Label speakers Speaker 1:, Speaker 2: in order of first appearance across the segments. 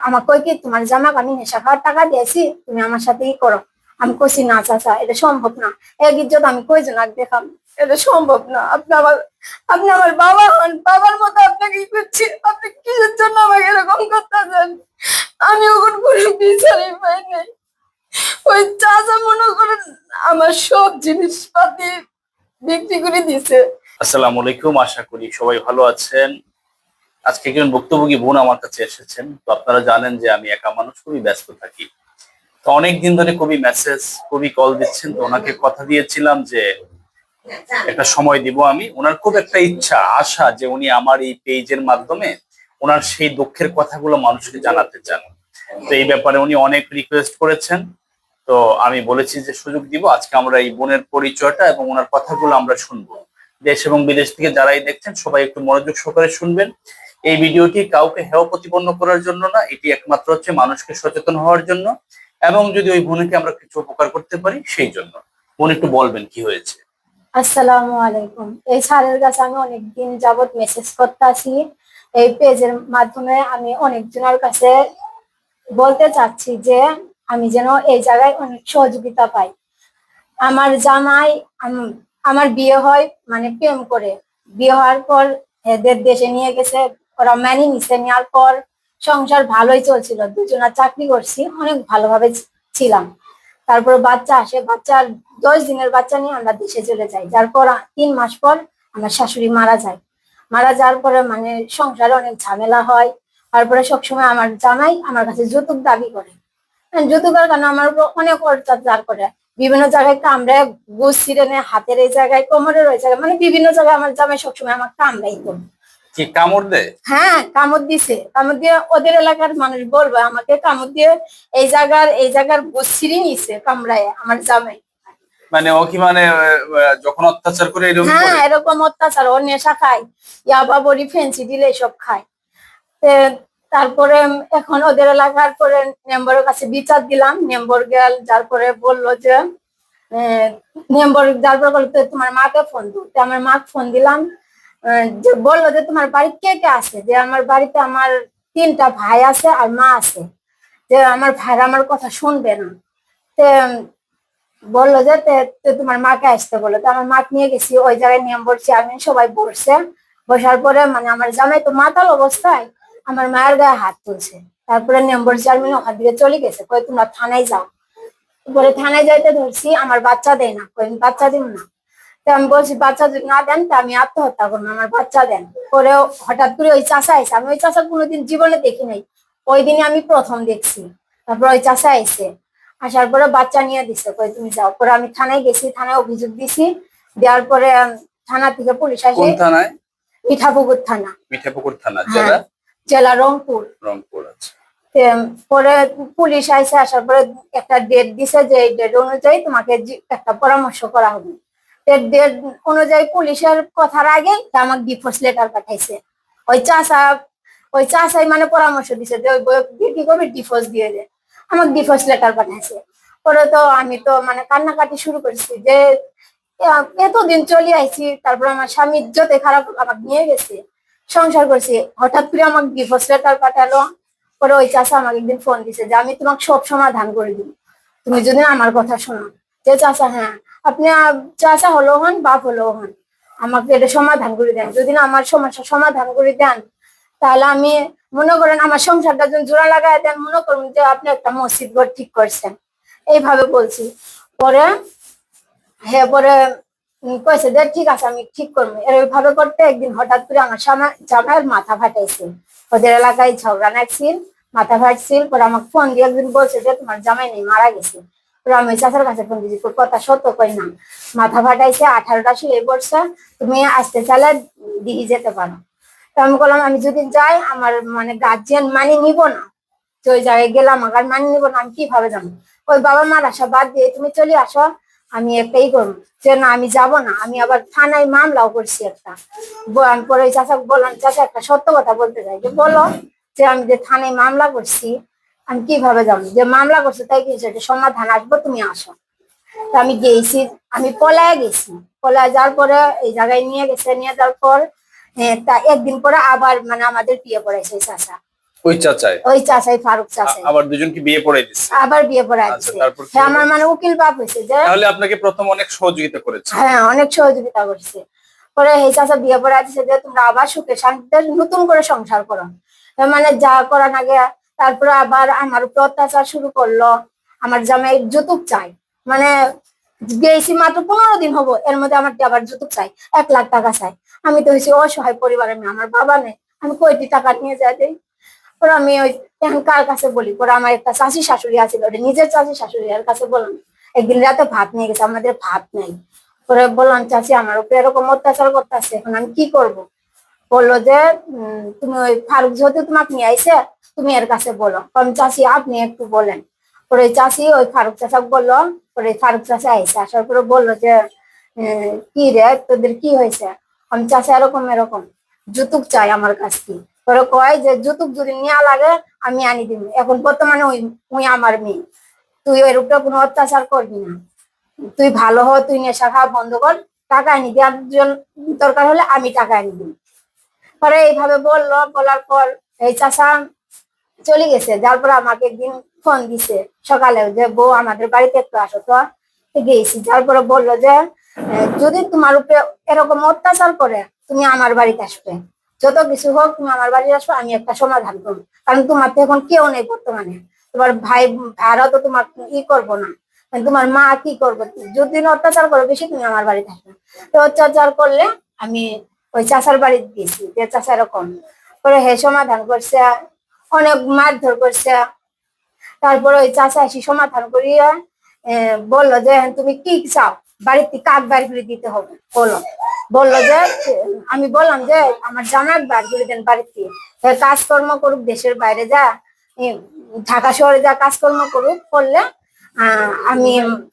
Speaker 1: আমার কই কি, তোমার জামাক আমি নেশা খাওয়ার টাকা দিয়েছি, তুমি আমার সাথেই করো। আমি কইছি, না, চাচা, এটা সম্ভব না। এক ইজ্জত আমি কইজন আর দেখাম? এটা সম্ভব না। আপনি আমার আপনি আমার বাবা হন। বাবার মতো আপনাকে ই করছি আপনি কিসের জন্য আমাকে এরকম করতেছেন? আমি ওখান করে বিচারই পাই নাই। ওই চাচা মনে করেন, আমার সব জিনিসপাতি বিক্রি করে দিছে
Speaker 2: আসসালামু আলাইকুম। আশা করি সবাই ভালো আছেন। আজকে একজন ভুক্তভোগী বোন আমার কাছে এসেছেন। তো আপনারা জানেন যে আমি একা মানুষ, খুবই ব্যস্ত থাকি। তো অনেকদিন ধরে কবি মেসেজ কবি কল দিচ্ছেন, তো ওনাকে কথা দিয়েছিলাম যে একটা সময় দিব আমি। ওনার খুব একটা ইচ্ছা, আশা যে উনি আমার এই পেজের মাধ্যমে ওনার সেই দুঃখের কথাগুলো মানুষকে জানাতে চান। তো এই ব্যাপারে উনি অনেক রিকোয়েস্ট করেছেন। তো আমি বলেছি যে সুযোগ দিব, আজকে আমরা এই বোনের পরিচয়টা এবং ওনার কথাগুলো আমরা শুনব। দেশ এবং বিদেশ থেকে যারাই দেখছেন, সবাই একটু মনোযোগ সহকারে শুনবেন। এই ভিডিওটি কাউকে হেয় প্রতিপন্ন করার জন্য না, এটি একমাত্র হচ্ছে মানুষকে সচেতন হওয়ার জন্য এবং যদি ওই বোনকে আমরা কিছু উপকার করতে পারি, সেই জন্য। বোন একটু বলবেন কি হয়েছে?
Speaker 1: আসসালামু আলাইকুম। এই স্যারের কাছে আমি অনেকদিন যাবত মেসেজ করতেছি। এই পেজের মাধ্যমে আমি অনেকজনের কাছে বলতে চাচ্ছি যে, আমি যেন এই জায়গায় অনেক সহযোগিতা পাই। আমার জামাই, আম- আমার বিয়ে হয় মানে প্রেম করে। বিয়ে হওয়ার পর এদের দেশে নিয়ে গেছে ওরা ম্যানি নিচে নেওয়ার পর সংসার ভালোই চলছিল। দুজনা চাকরি করছি অনেক ভালোভাবে ছিলাম। তারপর বাচ্চা আসে বাচ্চার দশ দিনের বাচ্চা নিয়ে আমরা দেশে চলে যাই। যার পর তিন মাস পর আমার শাশুড়ি মারা যায়। মারা যাওয়ার পরে মানে সংসারে অনেক ঝামেলা হয়। তারপরে সবসময় আমার জামাই আমার কাছে যৌতুক দাবি করে। হ্যাঁ, যৌতুকের কারণে আমার উপর অনেক অত্যাচার করে। বিভিন্ন জায়গায় কামড়ে গুছ ছিঁড়ে নেয় হাতের এই জায়গায় কোমরের ওই জায়গায় মানে বিভিন্ন জায়গায় আমার জামাই সবসময় আমার কামড়াই তো
Speaker 2: কি কামড় দেয়?
Speaker 1: হ্যাঁ কামড় দিছে। কামড় দিয়ে ওদের এলাকার মানুষ বলবে আমাকে কামড় দিয়ে এই জায়গার এই জায়গার গুছিরি নিছে কামড়ায় আমার জামাই।
Speaker 2: মানে ও কি মানে যখন অত্যাচার করে এরকম
Speaker 1: হ্যাঁ এরকম অত্যাচার ও নেশা খায়। ইয়াবা বড়ি ফেন্সি দিলে এসব খায়। তারপরে এখন ওদের এলাকার পরে মেম্বরের কাছে বিচার দিলাম। মেম্বর গেল যার পরে বলল যে মেম্বর যার পরে তোমার মাকে ফোন দিও তো আমার মাকে ফোন দিলাম। যে বলল যে তোমার বাড়ি কে কে আছে? যে আমার বাড়িতে আমার তিনটা ভাই আছে আর মা আছে। যে আমার ভাইরা আমার কথা শুনবে না। তে বলল যে তোমার মাকে আসতে বলল। তো আমার মাকে নিয়ে গেছি, ওই জায়গায় নিয়ম বলছি, আমি সবাই বসছে বসার পরে মানে আমার জামাই তো মাতাল অবস্থায় আমার মায়ের গায়ে হাত তুলছে। তারপরে নম্বর চেয়ারম্যান ওখান থেকে চলে গেছে। কই, তোমরা থানায় যাও। পরে থানায় যাইতে ধরছি, আমার বাচ্চা দেয় না। কই বাচ্চা দিব না। আমি বলছি বাচ্চা যদি না দেন তা আমি আত্মহত্যা করব আমার বাচ্চা দেন। পরে হঠাৎ করে ওই চাষা আইসে আমি ওই চাষা কোনোদিন জীবনে দেখি নাই। ওই দিনে আমি প্রথম দেখছি। তারপর ওই চাষা আইসে আসার পরে বাচ্চা নিয়ে দিছে কই তুমি যাও। পরে আমি থানায় গেছি থানায় অভিযোগ দিছি। দেওয়ার পরে থানা থেকে পুলিশ আসে।
Speaker 2: থানায়?
Speaker 1: মিঠাপুকুর থানা।
Speaker 2: মিঠাপুকুর থানা
Speaker 1: হ্যাঁ।
Speaker 2: জেলা?
Speaker 1: জেলা রংপুর।
Speaker 2: রংপুর আছে
Speaker 1: পরে পুলিশ আইসে আসার পরে একটা ডেট দিছে যে এই ডেট অনুযায়ী তোমাকে একটা পরামর্শ করা হবে। অনুযায়ী পুলিশের কথার আগে আমাকে ডিভোর্স লেটার পাঠাইছে। ওই চাষা ওই চাষাই মানে পরামর্শ দিছে যে, ওই করবে? ডিভোর্স দিয়ে দে। আমাকে ডিভোর্স লেটার পাঠাইছে। পরে তো আমি তো মানে কান্নাকাটি শুরু করছি যে এতদিন চলে আইছি, তারপর আমার স্বামী ইজ্জতে খারাপ আমাকে নিয়ে গেছে। সংসার করছি। হঠাৎ করে আমাকে ডিভোর্স লেটার পাঠালো। পরে ওই চাষা আমাকে একদিন ফোন দিছে যে, আমি তোমাকে সব সমাধান করে দিব। তুমি যদি আমার কথা শোনো। যে চাষা হ্যাঁ। আপনি চাষা হলো হন বাপ হলো হন, আমাকে এটা সমাধান করে দেন। যদি না আমার সমস্যা সমাধান করে দেন, তাহলে আমি মনে করেন আমার সংসারটা যদি জোড়া লাগাই দেন, মনে করুন যে আপনি একটা মসজিদ ঘর ঠিক করছেন। এইভাবে বলছি। পরে হ্যাঁ পরে কইছে যে ঠিক আছে, আমি ঠিক করব। এইভাবে করতে একদিন হঠাৎ করে আমার জামাইয়ের মাথা ফাটাইছে। ওদের এলাকায় ঝগড়া নাকছিল মাথা ফাটছিল। পরে আমাকে ফোন দিয়ে একদিন বলছে যে তোমার জামাই নেই, মারা গেছে। চাচার কাছে ফোন দিয়েছি কথা সত্য কই না। মাথা ফাটাইছে, আঠারোটা শুয়ে পড়ছে তুমি আসতে চাইলে দিয়ে যেতে পারো। তো আমি বললাম, আমি যদি যাই, আমার মানে গার্জিয়ান মানি নিব না। তো ওই জায়গায় গেলাম, আমার মানি নিব না, আমি কীভাবে যাব? ওই বাবা মার আশা বাদ দিয়ে, তুমি চলে আসো, আমি একটাই করব। যে, না, আমি যাব না, আমি আবার থানায় মামলাও করছি একটা। পরে চাচা, বললাম, চাচা, একটা সত্য কথা বলতে চাই। যে, বলো যে, আমি যে থানায় মামলা করছি আমি কীভাবে যাব? যে মামলা করছে তাই কি? সমাধান আসব তুমি আসো। তো আমি গেছি আমি পলায় গেছি। পলায় যাওয়ার পরে এই জায়গায় নিয়ে গেছে নিয়ে যাওয়ার পর তা একদিন পরে আবার মানে আমাদের বিয়ে পড়াইছে এই চাচা।
Speaker 2: ওই চাচায়
Speaker 1: ওই চাচাই ফারুক চাচাই।
Speaker 2: আবার দুজনকে বিয়ে পড়াই দিচ্ছে
Speaker 1: আবার বিয়ে পড়ে
Speaker 2: আচ্ছা,
Speaker 1: হ্যাঁ আমার মানে উকিল বাপ হয়েছে যে
Speaker 2: তাহলে আপনাকে প্রথম অনেক সহযোগিতা করেছে।
Speaker 1: হ্যাঁ অনেক সহযোগিতা করছে। পরে এই চাচা বিয়ে যে তোমরা আবার সুখে শান্তিতে নতুন করে সংসার করো। মানে যা করার আগে তারপরে আবার আমার উপর অত্যাচার শুরু করল। আমার জামাই যৌতুক চাই মানে গেছি মাত্র পনেরো দিন হব, এর মধ্যে আমার আবার যৌতুক চাই এক লাখ টাকা চাই আমি তো হয়েছি অসহায় পরিবারের মেয়ে, আমার বাবা নেই। আমি কয়টি টাকা নিয়ে যাই দেই? পরে আমি ওই এখন কার কাছে বলি? পরে আমার একটা চাষি শাশুড়ি আছিল ওটা নিজের চাষি শাশুড়ি, এর কাছে বললাম, একদিন রাতে ভাত নিয়ে গেছে, আমাদের ভাত নেই। পরে বললাম, চাচি, আমার উপরে এরকম অত্যাচার করতেছে, এখন আমি কি করব? বলল যে তুমি ওই ফারুক যেহেতু তোমাকে নিয়ে আইসে তুমি এর কাছে বলো। কারণ চাচি আপনি একটু বলেন। পরে চাচি ওই ফারুক চাচা বলল, পরে ফারুক চাচা আইসে আসার পরে বলল যে কি রে, তোদের কি হয়েছে? আমি চাচা এরকম এরকম। যৌতুক চাই আমার কাছ থেকে। পরে কয় যে, যৌতুক যদি নেওয়া লাগে, আমি আনি দিব এখন বর্তমানে ওই ওই আমার মেয়ে। তুই ওর উপরে কোনো অত্যাচার করবি না। তুই ভালো হ, তুই নেশা খাওয়া বন্ধ কর। টাকা এনে দেওয়ার জন্য দরকার হলে আমি টাকা এনে দিই পরে এইভাবে বলল, বলার পর এই চাষা চলে গেছে। যার পর আমাকে একদিন ফোন দিছে সকালে যে, বউ, আমাদের বাড়িতে একটু আসো তো। গেছি যার পরে বলল যে যদি তোমার উপরে এরকম অত্যাচার করে, তুমি আমার বাড়িতে আসবে। যত কিছু হোক, তুমি আমার বাড়ি আসবে আমি একটা সমাধান করব। কারণ তোমার তো এখন কেউ নেই বর্তমানে। তোমার ভাই ভাইরাও তো তোমার ই করব না। তোমার মা কি করবে? যদি অত্যাচার করে, বেশি তুমি আমার বাড়িতে আসবে তো অত্যাচার করলে আমি ওই চাষার বাড়িতে দিয়েছি, যে চাষা এরকম পরে হে সমাধান করছে, অনেক মারধর করছে। তারপরে ওই চাষা এসে সমাধান করিয়া বলল যে তুমি কি চাও? বাড়িতে কাক বাড়ি করে দিতে হবে? বলো বলল যে, আমি বললাম যে, আমার জামাক বাড়ি করে দেন বাড়িতে। কাজকর্ম করুক, দেশের বাইরে যা ঢাকা শহরে যা কাজকর্ম করুক, করলে আমি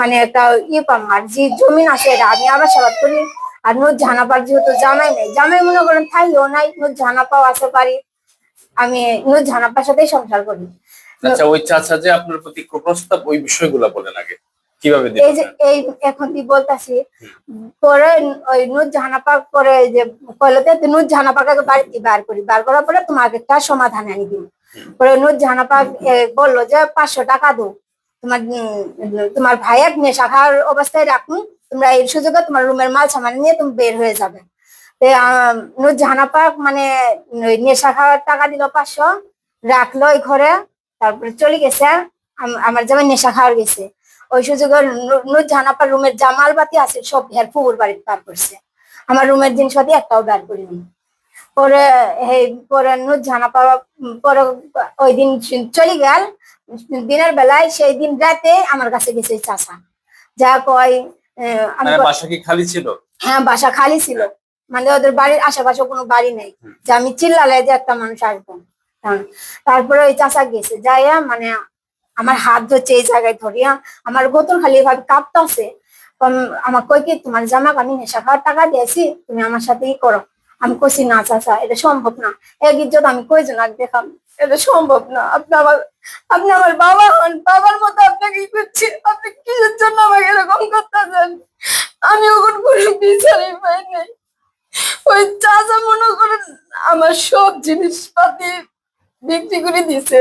Speaker 1: মানে একটা ইয়ে পাম, আর যে জমিন আছে এটা আমি আবার সাবাদ করি আর নোট ঝানাপার যেহেতু জামাই নেই জামাই মনে করেন থাইও নাই নোট ঝানাপাও আছে পারি। আমি নোট ঝানাপার সাথেই সংসার করি।
Speaker 2: আচ্ছা ওই চাচা যে আপনার প্রতি প্রস্তাব ওই বিষয়গুলো বলেন আগে। কীভাবে
Speaker 1: এই যে এই এখন তুই বলতাছি পরে ওই নুর জাহানাপা করে যে কইলতে তুই নুর জাহানাপাকে বাড়িতে বার করি। বার করার পরে তোমাকে একটা সমাধান আনি দিব। পরে নুর জাহানাপা এ, বলল যে পাঁচশো টাকা দো তোমার তোমার ভাইয়ের নেশা খাওয়ার অবস্থায় রাখুন তোমরা এই সুযোগে তোমার রুমের মাল সামান নিয়ে তুমি বের হয়ে যাবে। তো আম, নুর মানে নেশা খাওয়ার টাকা দিল পাঁচশো রাখল ওই ঘরে তারপরে চলে গেছে আমার যেমন নেশা খাওয়ার গেছে। ওই সুযোগে নূর- নূর জাহানাপার রুমের জামাল বাতি আছে সব হের ফুবুর বাড়িতে পার করছে। আমার রুমের জিনিসপাতি একটাও বের করিনি। পরে এই পরে নূর জাহানাপা উম, পরে ওই দিন চলে গেল দিনের বেলায় সেই দিন রাতে আমার কাছে গেছে চাষা যা কয় আমি
Speaker 2: মানে বাসা কি খালি ছিল?
Speaker 1: হ্যাঁ বাসা খালি ছিল। মানে ওদের বাড়ির আশেপাশে কোনো বাড়ি নেই। যে আমি চিল্লালে যে একটা মানুষ আসব। তারপরে ওই চাষা গেছে। যাইয়া মানে আমার হাত ধরছে এই জায়গায় ধরিয়া আমার গোতর খালি এভাবে কাঁপতাছে। আমার কই কি তোমার জামা আমি নেশা খাওয়ার টাকা দিয়েছি তুমি আমার সাথেই করো। আমি কইছি, না, চাচা, এটা সম্ভব না। এক ইজ্জত আমি কয়জন আগে দেখাম? এটা সম্ভব না। আপনি আমার আপনি আমার বাবা হন। বাবার মতো আপনাকে করছি আপনি কিসের জন্য আমাকে এরকম করতেছেন? আমি ওখান করে বিচারই পাই নাই। ওই চাচা মনে করেন, আমার সব জিনিসপাতি বিক্রি করে দিছে।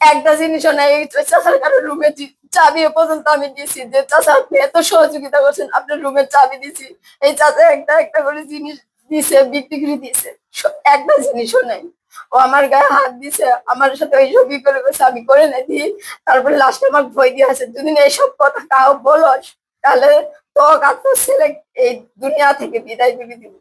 Speaker 1: একটা জিনিসও নাই চাচার কারও রুমে চাবি পর্যন্ত আমি দিছি যে, চাচা, আপনি এত সহযোগিতা করছেন, আপনার রুমের চাবি দিছি। এই চাচা একটা একটা করে জিনিস দিছে বিক্রি করে দিছে একটা জিনিসও নাই। ও আমার গায়ে হাত দিছে আমার সাথে ওই সবই করে গেছে আমি করে না দিই তারপরে লাস্টে আমার ভয় দিয়ে আছে যদি না এইসব কথা কাউ বলস? তাহলে তো তোর ছেলে এই দুনিয়া থেকে বিদায় করে দিবি।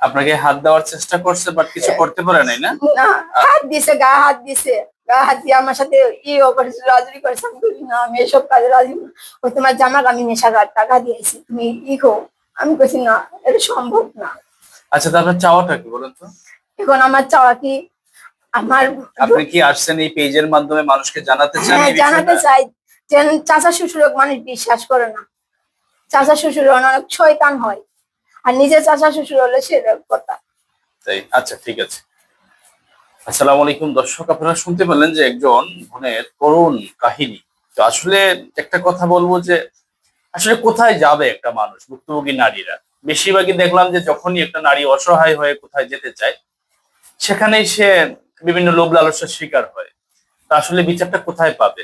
Speaker 2: আপনাকে হাত দেওয়ার চেষ্টা করছে বাট কিছু করতে পারে নাই না?
Speaker 1: না হাত দিছে গায়ে হাত দিছে। গায়ে হাত দিয়ে আমার সাথে ইও করেছে রাজি করেছে। আমি না আমি এসব কাজে রাজি ওই তোমার জামাক আমি নেশা করার টাকা দিয়েছি তুমি ই খো আমি বলছি না এটা সম্ভব না।
Speaker 2: আচ্ছা তারপর চাওয়াটা কি বলেন তো?
Speaker 1: এখন আমার চাওয়া কি? আমার
Speaker 2: আপনি কি আসছেন এই পেজের মাধ্যমে মানুষকে জানাতে চান
Speaker 1: হ্যাঁ জানাতে চাই। যে চাচা শ্বশুর মানুষ বিশ্বাস করে না। চাচা শ্বশুর অনেক শয়তান হয়। আর নিজের চাচা শ্বশুর হলে সেরকম কথা
Speaker 2: তাই? আচ্ছা ঠিক আছে। আসসালামু আলাইকুম দর্শক আপনারা শুনতে পেলেন যে একজন বোনের করুণ কাহিনী। তো আসলে একটা কথা বলব যে আসলে কোথায় যাবে একটা মানুষ, ভুক্তভোগী নারীরা? বেশিরভাগই দেখলাম যে যখনই একটা নারী অসহায় হয়ে কোথায় যেতে চায়, সেখানেই সে বিভিন্ন লোভ লালসার শিকার হয়। তা আসলে বিচারটা কোথায় পাবে?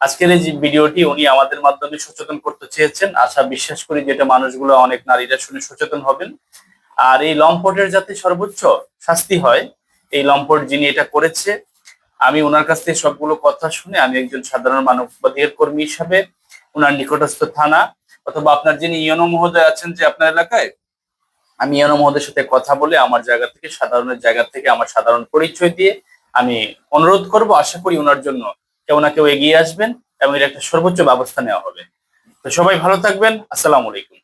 Speaker 2: আজকের এই ভিডিওটি উনি আমাদের মাধ্যমে সচেতন করতে চেয়েছেন। আশা বিশ্বাস করি যেটা মানুষগুলো অনেক নারীরা শুনে সচেতন হবেন। আর এই লম্পটের যাতে সর্বোচ্চ শাস্তি হয়, এই লম্পট যিনি এটা করেছে, আমি ওনার কাছ থেকে সবগুলো কথা শুনে আমি একজন সাধারণ মানবাধিকার কর্মী হিসাবে ওনার নিকটস্থ থানা, অথবা আপনার যিনি ইয়নো মহোদয় আছেন যে আপনার এলাকায়, আমি ইয়নো মহোদয়ের সাথে কথা বলে আমার জায়গা থেকে, সাধারণের জায়গা থেকে আমার সাধারণ পরিচয় দিয়ে আমি অনুরোধ করব, আশা করি ওনার জন্য কেউ না কেউ এগিয়ে আসবেন এবং এর একটা সর্বোচ্চ ব্যবস্থা নেওয়া হবে। তো সবাই ভালো থাকবেন, আসসালামু আলাইকুম।